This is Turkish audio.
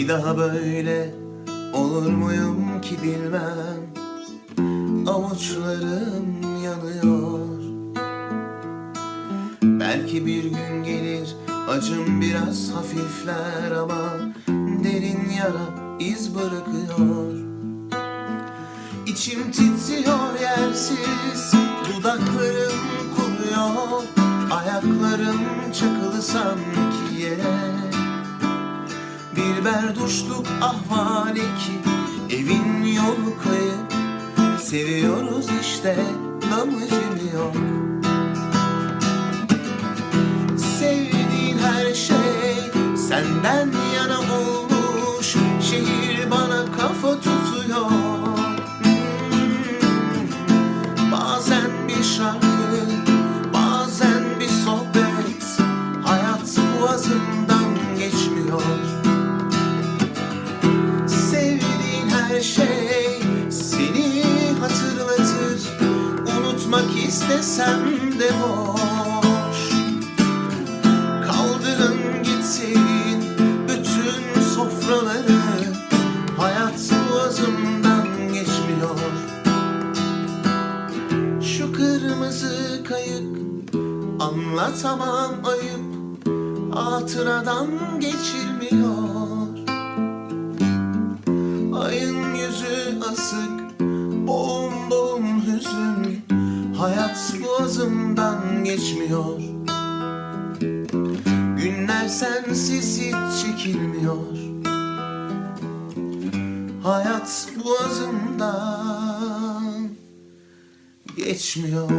Bir daha böyle olur muyum ki bilmem. Avuçlarım yanıyor. Belki bir gün gelir acım biraz hafifler ama Derin yara iz bırakıyor. İçim titriyor yersiz Dudaklarım kuruyor. Ayaklarım çakılı sanki yere berduşluk ahvali ki Evin yolu kayıp Seviyoruz işte damıcım yok Sevdiğin her şey senden yana olmuş. Şehir bana kafa tutuyor. Bazen bir şarkı, her şey seni hatırlatır. Unutmak istesem de boş. Kaldırın gitsin bütün sofraları. Hayat boğazımdan geçmiyor. Şu kırmızı kayık anlatamam ayıp. Hatıradan geçilmiyor asık Boğum boğum hüzün. Hayat boğazımdan geçmiyor. Günler sensiz hiç çekilmiyor. Hayat boğazımdan geçmiyor